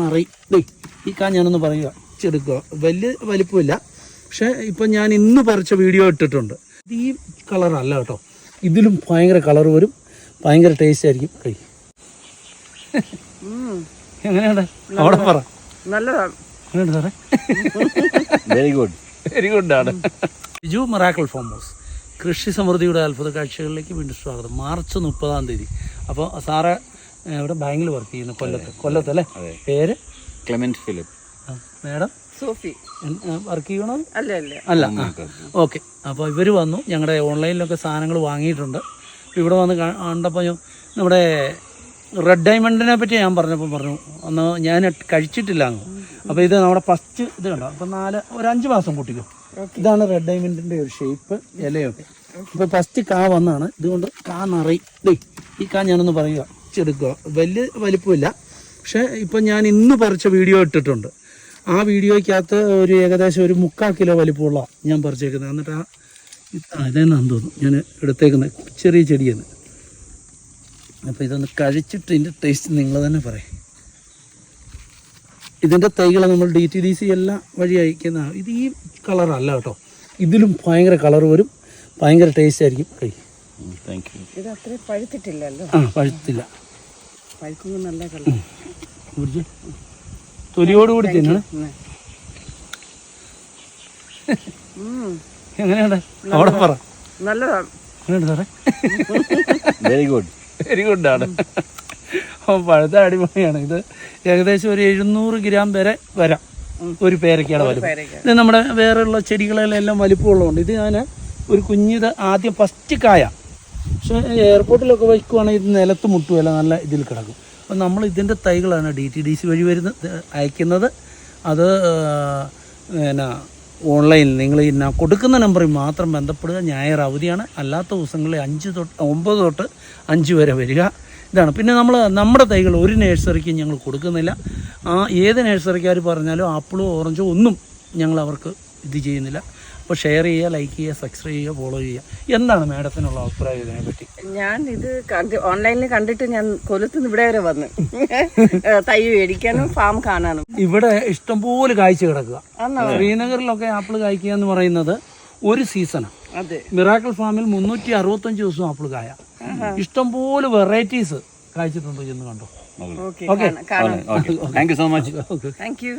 നിറയി ദേ ഈ കാ ഞാനൊന്ന് പറയുക. ചെടുക്കുക വലിയ വലിപ്പമില്ല. പക്ഷെ ഇപ്പം ഞാൻ ഇന്ന് പറിച്ച വീഡിയോ ഇട്ടിട്ടുണ്ട്. ഇത് ഈ കളറല്ല കേട്ടോ. ഇതിലും ഭയങ്കര കളർ വരും. ഭയങ്കര ടേസ്റ്റ് ആയിരിക്കും. കഴി എങ്ങനെയാണ് അവിടെ പറ. നല്ലതാണ് സാറേ? വെരി ഗുഡ് വെരി ഗുഡാണ് ബിജു മറാക്കിൾ ഫാം ഹൗസ്. കൃഷി സമൃദ്ധിയുടെ അത്ഭുത കാഴ്ചകളിലേക്ക് വീണ്ടും സ്വാഗതം. മാർച്ച് മുപ്പതാം തീയതി. അപ്പോൾ സാറ് ഇവിടെ ബാങ്കിൽ വർക്ക് ചെയ്യുന്നു കൊല്ലത്ത്. കൊല്ലത്ത് അല്ലേ? പേര്? ക്ലെമന്റ് ഫിലിപ്പ്. മാഡം? സോഫി. വർക്ക് ചെയ്യണോ അല്ല അല്ല. അല്ല ഓക്കെ അപ്പോൾ ഇവർ വന്നു ഞങ്ങളുടെ ഓൺലൈനിലൊക്കെ സാധനങ്ങൾ വാങ്ങിയിട്ടുണ്ട്. ഇവിടെ വന്ന് കണ്ടപ്പോൾ ഞാൻ- നമ്മുടെ റെഡ് ഡയമണ്ടിനെ പറ്റി ഞാൻ പറഞ്ഞപ്പോൾ പറഞ്ഞു അന്ന് ഞാൻ കഴിച്ചിട്ടില്ല അങ്ങ്. അപ്പോൾ ഇത് നമ്മുടെ ഫസ്റ്റ് ഇത് കണ്ടോ? അപ്പോൾ നാല് ഒരു അഞ്ച് മാസം കൂട്ടിക്കോ. ഇതാണ് റെഡ് ഡയമണ്ടിന്റെ ഒരു ഷേപ്പ് ഇലയൊക്കെ. അപ്പോൾ ഫസ്റ്റ് കാ വന്നാണ്. ഇതുകൊണ്ട് കാ നിറയും. ദേ ഈ കാ ഞാനൊന്ന് പറയുക. ചെടുക്കുക വലിയ വലിപ്പമില്ല. പക്ഷേ ഇപ്പം ഞാൻ ഇന്ന് പറിച്ച വീഡിയോ ഇട്ടിട്ടുണ്ട്. ആ വീഡിയോയ്ക്കകത്ത് ഒരു ഏകദേശം ഒരു മുക്കാൽ കിലോ വലിപ്പമുള്ള ഞാൻ പറിച്ചേക്കുന്നത്. എന്നിട്ട് ആ ഇത് ആ, ഇതെന്നാന്ന് തോന്നുന്നു ഞാൻ എടുത്തേക്കുന്നത്. ചെറിയ ചെടിയാണ്. അപ്പോൾ ഇതൊന്ന് കഴിച്ചിട്ട് ഇതിന്റെ ടേസ്റ്റ് നിങ്ങൾ തന്നെ പറയും. ഇതിന്റെ തൈകൾ നമ്മൾ ഡി ടി ഡി സി എല്ലാം വഴി അയക്കുന്ന ഇത് ഈ കളറല്ല കേട്ടോ. ഇതിലും ഭയങ്കര കളർ വരും. ഭയങ്കര ടേസ്റ്റ് ആയിരിക്കും. കൈ. താങ്ക് യു ഇത് അത്രയും പഴുത്തിട്ടില്ലല്ലോ. ആ പഴുത്തില്ല. നല്ല കളർ. കുടിച്ച്. തൊലിയോടുകൂടി തിന്നണം. എങ്ങനെയുണ്ട്? അവിടെ പറ. നല്ലതാണ് എങ്ങനെയുണ്ട് സാറേ? വെരി ഗുഡ് വെരി ഗുഡാണ് അപ്പോൾ പഴുത്ത അടിപൊളിയാണ്. ഇത് ഏകദേശം ഒരു എഴുന്നൂറ് ഗ്രാം വരെ വരാം. ഒരു പേരക്കയുടെ വലുപ്പം. ഇത് നമ്മുടെ വേറെയുള്ള ചെടികളിലെല്ലാം വലിപ്പമുള്ളതുകൊണ്ട് ഇത് ഞാൻ ഒരു കുഞ്ഞിത് ആദ്യം ഫസ്റ്റ് കായ. പക്ഷേ എയർപോർട്ടിലൊക്കെ വയ്ക്കുവാണെങ്കിൽ ഇത് നിലത്ത് മുട്ടുമല്ല നല്ല ഇതിൽ കിടക്കും. അപ്പം നമ്മൾ ഇതിന്റെ തൈകളാണ് ഡി ടി ഡി സി വഴി വരുന്നത് അയക്കുന്നത്. അത് പിന്നെ ഓൺലൈനിൽ നിങ്ങൾ ഇന്ന കൊടുക്കുന്ന നമ്പറിൽ മാത്രം ബന്ധപ്പെടുക. ഞായർ അവധിയാണ്. അല്ലാത്ത ദിവസങ്ങളിൽ അഞ്ച് തൊട്ട് ഒമ്പത് തൊട്ട് അഞ്ച് വരെ വരിക. ഇതാണ്. പിന്നെ നമ്മൾ നമ്മുടെ തൈകൾ ഒരു നേഴ്സറിക്കും ഞങ്ങൾ കൊടുക്കുന്നില്ല. ആ ഏത് നേഴ്സറിക്കാർ പറഞ്ഞാലും ആപ്പിളോ ഓറഞ്ചോ ഒന്നും ഞങ്ങൾ അവർക്ക് ഇത് ചെയ്യുന്നില്ല. അപ്പോൾ ഷെയർ ചെയ്യുക ലൈക്ക് ചെയ്യുക സബ്സ്ക്രൈബ് ചെയ്യുക ഫോളോ ചെയ്യുക. എന്താണ് മാഡത്തിനുള്ള അഭിപ്രായം ഇതിനെപ്പറ്റി? ഞാൻ ഇത് ഓൺലൈനിൽ കണ്ടിട്ട് ഞാൻ കൊല്ലത്തുനിന്ന് ഇവിടെ വരെ വന്ന്. തൈ മേടിക്കാനും ഫാം കാണാനും. ഇവിടെ ഇഷ്ടംപോലെ കാഴ്ച കിടക്കുക? ശ്രീനഗറിലൊക്കെ ആപ്പിൾ കായ്ക്കുക എന്ന് പറയുന്നത് ഒരു സീസണാണ് അതെ. മിറാക്കിൾ ഫാമിൽ മുന്നൂറ്റി അറുപത്തഞ്ച് ദിവസം ആപ്പിൾ കായ. ഇഷ്ടംപോലെ വെറൈറ്റീസ് കായ്ച്ചിട്ടുണ്ടോ എന്ന് കണ്ടോ? Okay thank you so much okay thank you